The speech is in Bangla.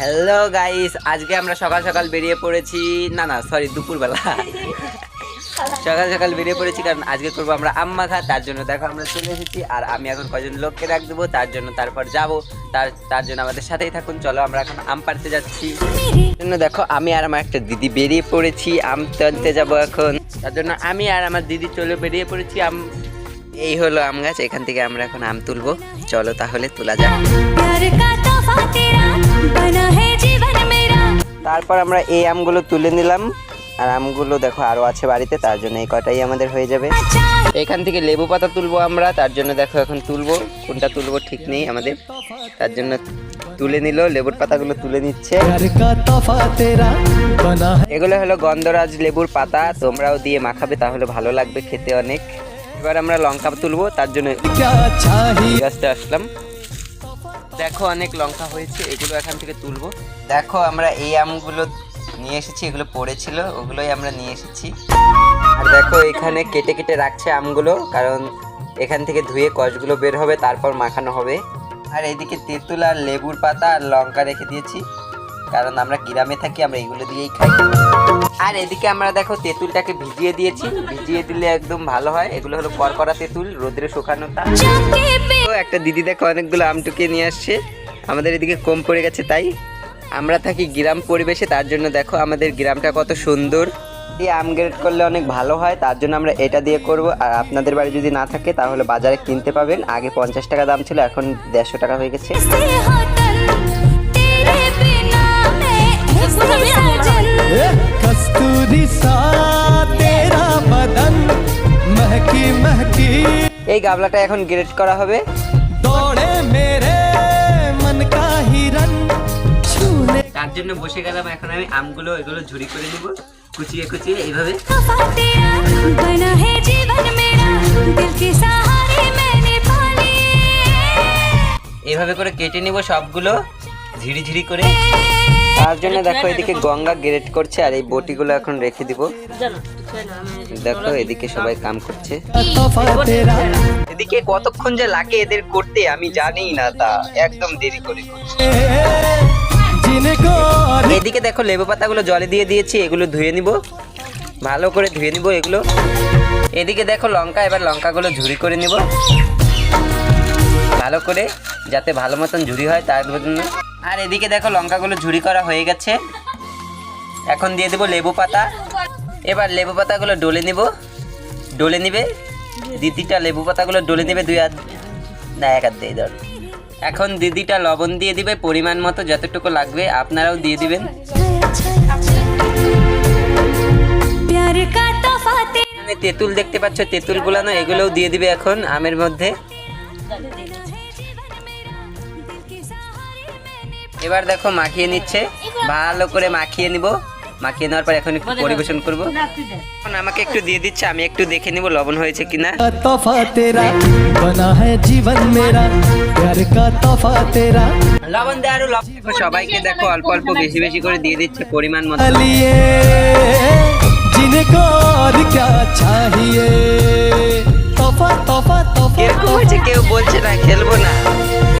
হ্যালো গাইস আজকে আমরা সকাল সকাল বেরিয়ে পড়েছি। না না সরি দুপুরবেলা। সকাল সকাল বেরিয়ে পড়েছি, কারণ আজকে করব আমরা আম মাখা তার জন্য দেখো আমরা চলে এসেছি, আর আমি এখন কজন লোককে রাখ দেবো, তার জন্য তারপর যাব। তার তার জন্য আমাদের সাথেই থাকুন। চলো আমরা এখন আম পাড়তে যাচ্ছি। জন্য দেখো, আমি আর আমার একটা দিদি বেরিয়ে পড়েছি। আম টানতে যাব এখন। তার জন্য আমি আর আমার দিদি চলে বেরিয়ে পড়েছি। আম, এই হলো আম গাছ। এখান থেকে আমরা এখন আম তুলবো। চলো তাহলে তোলা যাক। তারপর আমরা এই আমগুলো তুলে নিলাম। আর আমগুলো দেখো আরও আছে বাড়িতে তার জন্য এই কটাই আমাদের হয়ে যাবে। এখান থেকে লেবু পাতা তুলবো আমরা তার জন্য দেখো এখন তুলবো। কোনটা তুলবো ঠিক নেই আমাদের। তার জন্য তুলে নিল লেবুর পাতাগুলো তুলে নিচ্ছে। এগুলো হলো গন্ধরাজ লেবুর পাতা তোমরাও দিয়ে মাখাবে তাহলে ভালো লাগবে খেতে অনেক। এবার আমরা লঙ্কা তুলবো তার জন্য আসলাম। দেখো অনেক লঙ্কা হয়েছে, এগুলো এখান থেকে তুলবো। দেখো, আমরা এই আমগুলো নিয়ে এসেছি, এগুলো পড়েছিল, ওগুলোই আমরা নিয়ে এসেছি। আর দেখো, এখানে কেটে কেটে রাখছে আমগুলো, কারণ এখান থেকে ধুয়ে কষগুলো বের হবে, তারপর মাখানো হবে। আর এইদিকে তেঁতুল আর লেবুর পাতা আর লঙ্কা রেখে দিয়েছি। কারণ আমরা গ্রামে থাকি, আমরা এগুলো দিয়েই খাই। আর এদিকে আমরা দেখো তেঁতুলটাকে ভিজিয়ে দিয়েছি। ভিজিয়ে দিলে একদম ভালো হয়। এগুলো হলো করকরা তেঁতুল, রোদ্রে শুকানো তা। একটা দিদি দেখো অনেকগুলো আম টুকে নিয়ে আসছে। আমাদের এদিকে কম পড়ে গেছে তাই। আমরা থাকি গ্রাম পরিবেশে, তার জন্য দেখো আমাদের গ্রামটা কত সুন্দর। দিয়ে আম গ্রেড করলে অনেক ভালো হয়, তার জন্য আমরা এটা দিয়ে করব। আর আপনাদের বাড়ি যদি না থাকে, তাহলে বাজারে কিনতে পাবেন। আগে পঞ্চাশ টাকা দাম ছিল, এখন দেড়শো টাকা হয়ে গেছে। এই গাবলাটা এখন গ্রেড করা হবে। তার জন্য বসে গেলাম এখন আমি আমগুলো এগুলো ঝুড়ি করে দিব কুচিয়ে কুচিয়ে এইভাবে। এইভাবে করে কেটে নিব সবগুলো ঝিড়ি ঝিড়ি করে তার জন্য দেখো এদিকে গঙ্গা গ্রেড করছে আর এই বটিগুলো এখন রেখে দিব। দেখো এদিকে সবাই কাম করছে। এদিকে কতক্ষণ যে লাগে এদের করতে আমি জানি না, তা একদম দেরি করে এদিকে দেখো লেবু পাতাগুলো জলে দিয়ে দিয়েছি, এগুলো ধুয়ে নিব। ভালো করে ধুয়ে নিব এগুলো। এদিকে দেখো লঙ্কা, এবার লঙ্কাগুলো ঝুরি করে নিব। ভালো করে যাতে ভালো মতন ঝুরি হয় তার জন্য। আর এদিকে দেখো লঙ্কাগুলো ঝুড়ি করা হয়ে গেছে। এখন দিয়ে দেবো লেবু পাতা। এবার লেবু পাতাগুলো ডলে নিব। ডলে নিবে? দিদিটা লেবু পাতাগুলো ডলে নিবে দুই হাত না এক হাত দিয়ে ধর। এখন দিদিটা লবণ দিয়ে দিবে পরিমাণ মতো যতটুকু লাগবে আপনারাও দিয়ে দিবেন। তেঁতুল দেখতে পাচ্ছ তেঁতুল গুলানো এগুলোও দিয়ে দিবে এখন আমের মধ্যে। এবার দেখো মাখিয়ে নিচ্ছে। ভালো করে মাখিয়ে নিব। মাখিয়ে নেওয়ার পর এখন একটু পরিবেশন করব। এখন আমাকে একটু দিয়ে দিচ্ছে আমি একটু দেখে নিব লবণ হয়েছে কিনা। লবণ দেওয়ার সবাইকে দেখো অল্প অল্প বেশি বেশি করে দিয়ে দিচ্ছে পরিমাণ মতো। কেউ বলছে না খেলব না।